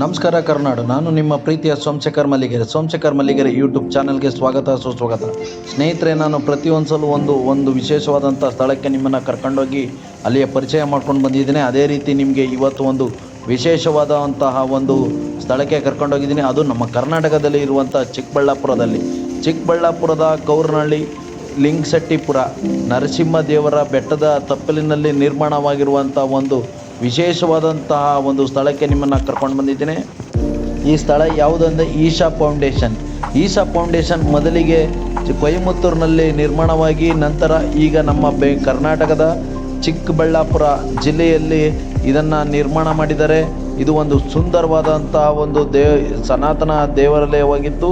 ನಮಸ್ಕಾರ ಕರ್ನಾಡು. ನಾನು ನಿಮ್ಮ ಪ್ರೀತಿಯ ಸೋಮಶೇಖರ್ ಮಲ್ಲಿಗೆರೆ. ಸೋಮಶೇಖರ್ ಮಲ್ಲಿಗೆರೆ ಯೂಟ್ಯೂಬ್ ಚಾನಲ್ಗೆ ಸ್ವಾಗತ, ಸುಸ್ವಾಗತ. ಸ್ನೇಹಿತರೆ, ನಾನು ಪ್ರತಿಯೊಂದು ಸಲ ಒಂದು ಒಂದು ವಿಶೇಷವಾದಂಥ ಸ್ಥಳಕ್ಕೆ ನಿಮ್ಮನ್ನು ಕರ್ಕೊಂಡೋಗಿ ಅಲ್ಲಿಯ ಪರಿಚಯ ಮಾಡ್ಕೊಂಡು ಬಂದಿದ್ದೀನಿ. ಅದೇ ರೀತಿ ನಿಮಗೆ ಇವತ್ತು ಒಂದು ವಿಶೇಷವಾದಂತಹ ಒಂದು ಸ್ಥಳಕ್ಕೆ ಕರ್ಕೊಂಡೋಗಿದ್ದೀನಿ. ಅದು ನಮ್ಮ ಕರ್ನಾಟಕದಲ್ಲಿ ಇರುವಂಥ ಚಿಕ್ಕಬಳ್ಳಾಪುರದಲ್ಲಿ. ಚಿಕ್ಕಬಳ್ಳಾಪುರದ ಕೌರನಹಳ್ಳಿ ನರಸಿಂಹ ದೇವರ ಬೆಟ್ಟದ ತಪ್ಪಲಿನಲ್ಲಿ ನಿರ್ಮಾಣವಾಗಿರುವಂಥ ಒಂದು ವಿಶೇಷವಾದಂತಹ ಒಂದು ಸ್ಥಳಕ್ಕೆ ನಿಮ್ಮನ್ನು ಕರ್ಕೊಂಡು ಬಂದಿದ್ದೇನೆ. ಈ ಸ್ಥಳ ಯಾವುದಂದರೆ ಈಶಾ ಫೌಂಡೇಶನ್. ಈಶಾ ಫೌಂಡೇಶನ್ ಮೊದಲಿಗೆ ಕೊಯಮತ್ತೂರಿನಲ್ಲಿ ನಿರ್ಮಾಣವಾಗಿ, ನಂತರ ಈಗ ನಮ್ಮ ಬೆ ಕರ್ನಾಟಕದ ಚಿಕ್ಕಬಳ್ಳಾಪುರ ಜಿಲ್ಲೆಯಲ್ಲಿ ಇದನ್ನು ನಿರ್ಮಾಣ ಮಾಡಿದ್ದಾರೆ. ಇದು ಒಂದು ಸುಂದರವಾದಂತಹ ಒಂದು ದೇ ಸನಾತನ ದೇವಾಲಯವಾಗಿತ್ತು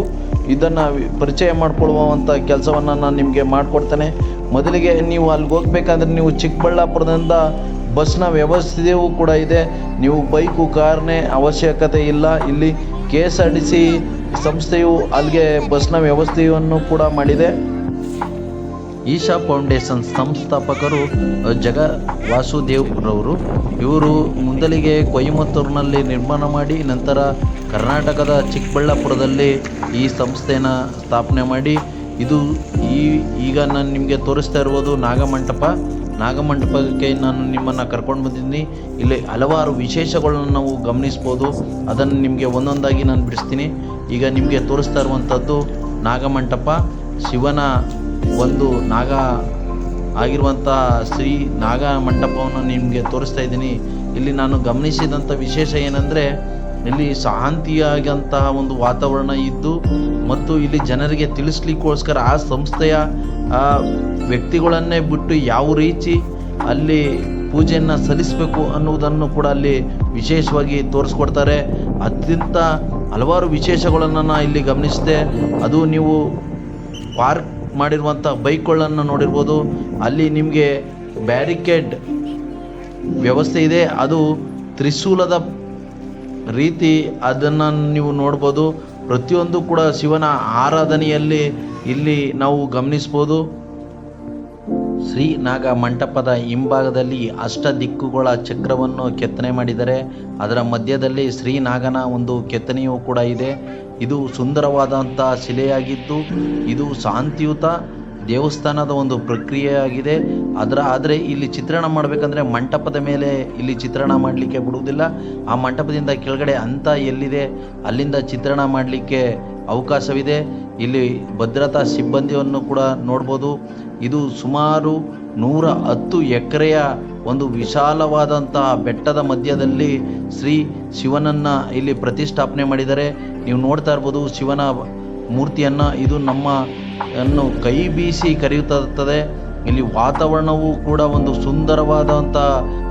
ಇದನ್ನು ಪರಿಚಯ ಮಾಡಿಕೊಳ್ಳುವಂಥ ಕೆಲಸವನ್ನು ನಾನು ನಿಮಗೆ ಮಾಡಿಕೊಡ್ತೇನೆ. ಮೊದಲಿಗೆ ನೀವು ಅಲ್ಲಿಗೆ ಹೋಗ್ಬೇಕಾದ್ರೆ ನೀವು ಚಿಕ್ಕಬಳ್ಳಾಪುರದಿಂದ ಬಸ್ನ ವ್ಯವಸ್ಥೆಯೂ ಕೂಡ ಇದೆ. ನೀವು ಬೈಕು, ಕಾರ್ನೇ ಅವಶ್ಯಕತೆ ಇಲ್ಲ. ಇಲ್ಲಿ K S R T C ಸಂಸ್ಥೆಯು ಅಲ್ಲಿಗೆ ಬಸ್ನ ವ್ಯವಸ್ಥೆಯನ್ನು ಕೂಡ ಮಾಡಿದೆ. ಈಶಾ ಫೌಂಡೇಶನ್ ಸಂಸ್ಥಾಪಕರು ಜಗ ವಾಸುದೇವ್ ರವರು ಇವರು ಮೊದಲಿಗೆ ಕೊಯಮತ್ತೂರಿನಲ್ಲಿ ನಿರ್ಮಾಣ ಮಾಡಿ, ನಂತರ ಕರ್ನಾಟಕದ ಚಿಕ್ಕಬಳ್ಳಾಪುರದಲ್ಲಿ ಈ ಸಂಸ್ಥೆನ ಸ್ಥಾಪನೆ ಮಾಡಿ. ಇದು ಈ ಈಗ ನಾನು ನಿಮಗೆ ತೋರಿಸ್ತಾ ಇರ್ಬೋದು ನಾಗಮಂಟಪ. ನಾಗಮಂಟಪಕ್ಕೆ ನಾನು ನಿಮ್ಮನ್ನು ಕರ್ಕೊಂಡು ಬಂದಿದ್ದೀನಿ. ಇಲ್ಲಿ ಹಲವಾರು ವಿಶೇಷಗಳನ್ನು ನಾವು ಗಮನಿಸ್ಬೋದು. ಅದನ್ನು ನಿಮಗೆ ಒಂದೊಂದಾಗಿ ನಾನು ಬಿಡಿಸ್ತೀನಿ. ಈಗ ನಿಮಗೆ ತೋರಿಸ್ತಾ ಇರುವಂಥದ್ದು ನಾಗಮಂಟಪ. ಶಿವನ ಒಂದು ನಾಗ ಆಗಿರುವಂಥ ಶ್ರೀ ನಾಗಮಂಟಪವನ್ನು ನಿಮಗೆ ತೋರಿಸ್ತಾ ಇದ್ದೀನಿ. ಇಲ್ಲಿ ನಾನು ಗಮನಿಸಿದಂಥ ವಿಶೇಷ ಏನಂದರೆ ಇಲ್ಲಿ ಶಾಂತಿಯಾಗಂತಹ ಒಂದು ವಾತಾವರಣ ಇದ್ದು ಮತ್ತು ಇಲ್ಲಿ ಜನರಿಗೆ ತಿಳಿಸ್ಲಿಕ್ಕೋಸ್ಕರ ಆ ಸಂಸ್ಥೆಯ ವ್ಯಕ್ತಿಗಳನ್ನೇ ಬಿಟ್ಟು ಯಾವ ರೀತಿ ಅಲ್ಲಿ ಪೂಜೆಯನ್ನು ಸಲ್ಲಿಸಬೇಕು ಅನ್ನುವುದನ್ನು ಕೂಡ ಅಲ್ಲಿ ವಿಶೇಷವಾಗಿ ತೋರಿಸ್ಕೊಡ್ತಾರೆ. ಅತ್ಯಂತ ಹಲವಾರು ವಿಶೇಷಗಳನ್ನು ನಾ ಇಲ್ಲಿ ಗಮನಿಸಿದೆ. ಅದು ನೀವು ಪಾರ್ಕ್ ಮಾಡಿರುವಂಥ ಬೈಕ್ಗಳನ್ನು ನೋಡಿರ್ಬೋದು. ಅಲ್ಲಿ ನಿಮಗೆ ಬ್ಯಾರಿಕೇಡ್ ವ್ಯವಸ್ಥೆ ಇದೆ. ಅದು ತ್ರಿಶೂಲದ ರೀತಿ ಅದನ್ನು ನೀವು ನೋಡ್ಬೋದು. ಪ್ರತಿಯೊಂದು ಕೂಡ ಶಿವನ ಆರಾಧನೆಯಲ್ಲಿ ಇಲ್ಲಿ ನಾವು ಗಮನಿಸ್ಬೋದು. ಶ್ರೀ ನಾಗ ಮಂಟಪದ ಹಿಂಭಾಗದಲ್ಲಿ ಅಷ್ಟ ದಿಕ್ಕುಗಳ ಚಕ್ರವನ್ನು ಕೆತ್ತನೆ ಮಾಡಿದ್ದಾರೆ. ಅದರ ಮಧ್ಯದಲ್ಲಿ ಶ್ರೀನಾಗನ ಒಂದು ಕೆತ್ತನೆಯೂ ಕೂಡ ಇದೆ. ಇದು ಸುಂದರವಾದಂಥ ಶಿಲೆಯಾಗಿದ್ದು, ಇದು ಶಾಂತಿಯುತ ದೇವಸ್ಥಾನದ ಒಂದು ಪ್ರಕ್ರಿಯೆಯಾಗಿದೆ. ಅದರ ಆದರೆ ಇಲ್ಲಿ ಚಿತ್ರಣ ಮಾಡಬೇಕಂದ್ರೆ ಮಂಟಪದ ಮೇಲೆ ಇಲ್ಲಿ ಚಿತ್ರಣ ಮಾಡಲಿಕ್ಕೆ ಬಿಡುವುದಿಲ್ಲ. ಆ ಮಂಟಪದಿಂದ ಕೆಳಗಡೆ ಅಂತ ಎಲ್ಲಿದೆ, ಅಲ್ಲಿಂದ ಚಿತ್ರಣ ಮಾಡಲಿಕ್ಕೆ ಅವಕಾಶವಿದೆ. ಇಲ್ಲಿ ಭದ್ರತಾ ಸಿಬ್ಬಂದಿಯನ್ನು ಕೂಡ ನೋಡ್ಬೋದು. ಇದು ಸುಮಾರು ನೂರ ಹತ್ತು ಎಕರೆಯ ಒಂದು ವಿಶಾಲವಾದಂತಹ ಬೆಟ್ಟದ ಮಧ್ಯದಲ್ಲಿ ಶ್ರೀ ಶಿವನನ್ನ ಇಲ್ಲಿ ಪ್ರತಿಷ್ಠಾಪನೆ ಮಾಡಿದ್ದಾರೆ. ನೀವು ನೋಡ್ತಾ ಇರ್ಬೋದು ಶಿವನ ಮೂರ್ತಿಯನ್ನು. ಇದು ನಮ್ಮ ಅನ್ನು ಕೈ ಬೀಸಿ ಕರೆಯುತ್ತದೆ. ಇಲ್ಲಿ ವಾತಾವರಣವೂ ಕೂಡ ಒಂದು ಸುಂದರವಾದಂಥ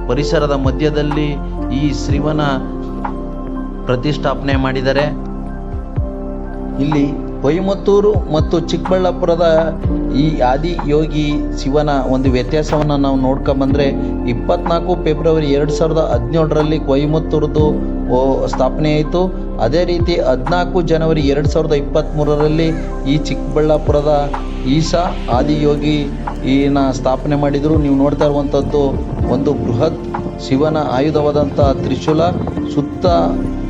ಪರಿಸರದ ಮಧ್ಯದಲ್ಲಿ ಈ ಶ್ರೀವನ ಪ್ರತಿಷ್ಠಾಪನೆ ಮಾಡಿದ್ದಾರೆ ಇಲ್ಲಿ ಕೊಯಮತ್ತೂರು ಮತ್ತು ಚಿಕ್ಕಬಳ್ಳಾಪುರದ ಈ ಆದಿ ಯೋಗಿ ಶಿವನ ಒಂದು ವ್ಯತ್ಯಾಸವನ್ನು ನಾವು ನೋಡ್ಕೊಂಬಂದರೆ ಇಪ್ಪತ್ನಾಲ್ಕು ಫೆಬ್ರವರಿ ಎರಡು ಸಾವಿರದ ಹದಿನೇಳರಲ್ಲಿ ಕೊಯಮತ್ತೂರದ್ದು ಸ್ಥಾಪನೆ ಆಯಿತು ಅದೇ ರೀತಿ ಹದಿನಾಲ್ಕು ಜನವರಿ ಎರಡು ಸಾವಿರದ ಇಪ್ಪತ್ತ್ಮೂರರಲ್ಲಿ ಈ ಚಿಕ್ಕಬಳ್ಳಾಪುರದ ಈಶಾ ಆದಿಯೋಗಿ ಈನ ಸ್ಥಾಪನೆ ಮಾಡಿದರು. ನೀವು ನೋಡ್ತಾ ಇರುವಂಥದ್ದು ಒಂದು ಬೃಹತ್ ಶಿವನ ಆಯುಧವಾದಂಥ ತ್ರಿಶೂಲ ಸುತ್ತ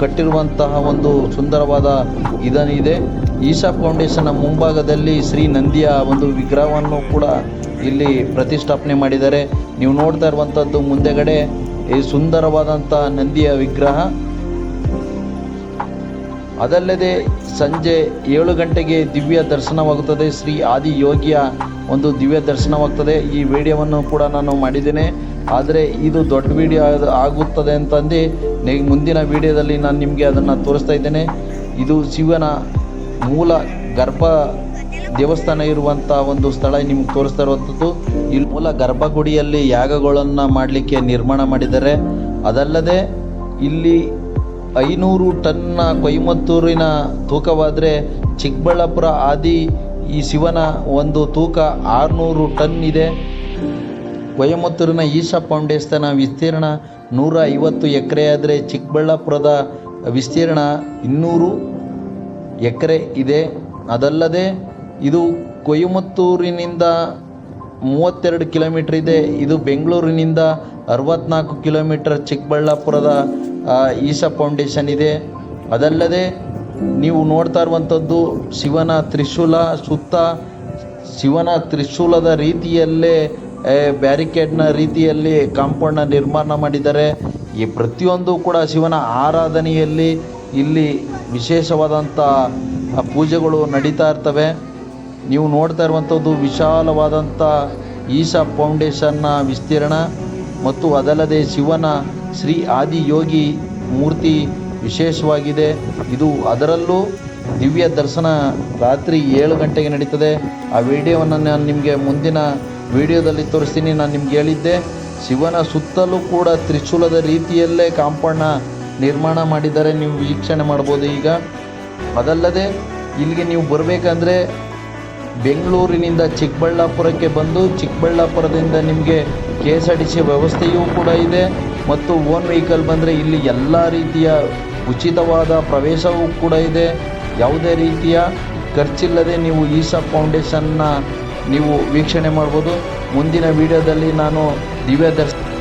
ಕಟ್ಟಿರುವಂತಹ ಒಂದು ಸುಂದರವಾದ ಇದನಿದೆ. ಈಶಾ ಫೌಂಡೇಶನ್ನ ಮುಂಭಾಗದಲ್ಲಿ ಶ್ರೀ ನಂದಿಯ ಒಂದು ವಿಗ್ರಹವನ್ನು ಕೂಡ ಇಲ್ಲಿ ಪ್ರತಿಷ್ಠಾಪನೆ ಮಾಡಿದ್ದಾರೆ. ನೀವು ನೋಡ್ತಾ ಇರುವಂಥದ್ದು ಮುಂದೆಗಡೆ ಈ ಸುಂದರವಾದಂಥ ನಂದಿಯ ವಿಗ್ರಹ. ಅದಲ್ಲದೆ ಸಂಜೆ ಏಳು ಗಂಟೆಗೆ ದಿವ್ಯ ದರ್ಶನವಾಗುತ್ತದೆ. ಶ್ರೀ ಆದಿಯೋಗಿಯ ಒಂದು ದಿವ್ಯ ದರ್ಶನವಾಗ್ತದೆ. ಈ ವಿಡಿಯೋವನ್ನು ಕೂಡ ನಾನು ಮಾಡಿದ್ದೇನೆ. ಆದರೆ ಇದು ದೊಡ್ಡ ವಿಡಿಯೋ ಆಗುತ್ತದೆ ಅಂತಂದು ಮುಂದಿನ ವಿಡಿಯೋದಲ್ಲಿ ನಾನು ನಿಮಗೆ ಅದನ್ನು ತೋರಿಸ್ತಾ ಇದ್ದೇನೆ. ಇದು ಶಿವನ ಮೂಲ ಗರ್ಭ ದೇವಸ್ಥಾನ ಇರುವಂಥ ಒಂದು ಸ್ಥಳ ನಿಮ್ಗೆ ತೋರಿಸ್ತಾ ಇರುವಂಥದ್ದು. ಇಲ್ಲಿ ಮೂಲ ಗರ್ಭಗುಡಿಯಲ್ಲಿ ಯಾಗಗಳನ್ನು ಮಾಡಲಿಕ್ಕೆ ನಿರ್ಮಾಣ ಮಾಡಿದ್ದಾರೆ. ಅದಲ್ಲದೆ ಇಲ್ಲಿ ಐನೂರು ಟನ್ನ ಕೊಯಮತ್ತೂರಿನ ತೂಕವಾದರೆ ಚಿಕ್ಕಬಳ್ಳಾಪುರ ಆದಿ ಈ ಶಿವನ ಒಂದು ತೂಕ ಆರುನೂರು ಟನ್ ಇದೆ. ಕೊಯಮತ್ತೂರಿನ ಈಶಾ ಫೌಂಡೇಶನ ವಿಸ್ತೀರ್ಣ ನೂರ ಐವತ್ತು ಎಕರೆ ಆದರೆ ಚಿಕ್ಕಬಳ್ಳಾಪುರದ ವಿಸ್ತೀರ್ಣ ಇನ್ನೂರು ಎಕರೆ ಇದೆ. ಅದಲ್ಲದೆ ಇದು ಕೊಯಮತ್ತೂರಿನಿಂದ ಮೂವತ್ತೆರಡು ಕಿಲೋಮೀಟ್ರ್ ಇದೆ. ಇದು ಬೆಂಗಳೂರಿನಿಂದ ಅರವತ್ತ್ನಾಲ್ಕು ಕಿಲೋಮೀಟರ್ ಚಿಕ್ಕಬಳ್ಳಾಪುರದ ಈಶಾ ಫೌಂಡೇಶನ್ ಇದೆ. ಅದಲ್ಲದೆ ನೀವು ನೋಡ್ತಾ ಇರುವಂಥದ್ದು ಶಿವನ ತ್ರಿಶೂಲ ಸುತ್ತ, ಶಿವನ ತ್ರಿಶೂಲದ ರೀತಿಯಲ್ಲೇ ಬ್ಯಾರಿಕೇಡ್ನ ರೀತಿಯಲ್ಲಿ ಕಾಂಪೌಂಡ್ನ ನಿರ್ಮಾಣ ಮಾಡಿದ್ದಾರೆ. ಈ ಪ್ರತಿಯೊಂದು ಕೂಡ ಶಿವನ ಆರಾಧನೆಯಲ್ಲಿ ಇಲ್ಲಿ ವಿಶೇಷವಾದಂಥ ಪೂಜೆಗಳು ನಡೀತಾ ಇರ್ತವೆ. ನೀವು ನೋಡ್ತಾ ಇರುವಂಥದ್ದು ವಿಶಾಲವಾದಂಥ ಈಶಾ ಫೌಂಡೇಶನ್ನ ವಿಸ್ತೀರ್ಣ ಮತ್ತು ಅದಲ್ಲದೆ ಶಿವನ ಶ್ರೀ ಆದಿಯೋಗಿ ಮೂರ್ತಿ ವಿಶೇಷವಾಗಿದೆ. ಇದು ಅದರಲ್ಲೂ ದಿವ್ಯ ದರ್ಶನ ರಾತ್ರಿ ಏಳು ಗಂಟೆಗೆ ನಡೀತದೆ. ಆ ವಿಡಿಯೋವನ್ನು ನಾನು ನಿಮಗೆ ಮುಂದಿನ ವಿಡಿಯೋದಲ್ಲಿ ತೋರಿಸ್ತೀನಿ. ನಾನು ನಿಮ್ಗೆ ಹೇಳಿದ್ದೆ, ಶಿವನ ಸುತ್ತಲೂ ಕೂಡ ತ್ರಿಶೂಲದ ರೀತಿಯಲ್ಲೇ ಕಾಂಪೌಂಡ್ನ ನಿರ್ಮಾಣ ಮಾಡಿದ್ದಾರೆ. ನೀವು ವೀಕ್ಷಣೆ ಮಾಡ್ಬೋದು ಈಗ. ಅದಲ್ಲದೆ ಇಲ್ಲಿಗೆ ನೀವು ಬರಬೇಕಂದ್ರೆ ಬೆಂಗಳೂರಿನಿಂದ ಚಿಕ್ಕಬಳ್ಳಾಪುರಕ್ಕೆ ಬಂದು ಚಿಕ್ಕಬಳ್ಳಾಪುರದಿಂದ ನಿಮಗೆ K S R T C ವ್ಯವಸ್ಥೆಯೂ ಕೂಡ ಇದೆ. ಮತ್ತು ಓನ್ ವೆಹಿಕಲ್ ಬಂದರೆ ಇಲ್ಲಿ ಎಲ್ಲ ರೀತಿಯ ಉಚಿತವಾದ ಪ್ರವೇಶವೂ ಕೂಡ ಇದೆ. ಯಾವುದೇ ರೀತಿಯ ಖರ್ಚಿಲ್ಲದೆ ನೀವು ಈಶಾ ಫೌಂಡೇಶನ್ನ ನೀವು ವೀಕ್ಷಣೆ ಮಾಡ್ಬೋದು. ಮುಂದಿನ ವಿಡಿಯೋದಲ್ಲಿ ನಾನು ದಿವ್ಯ ದರ್ಶನ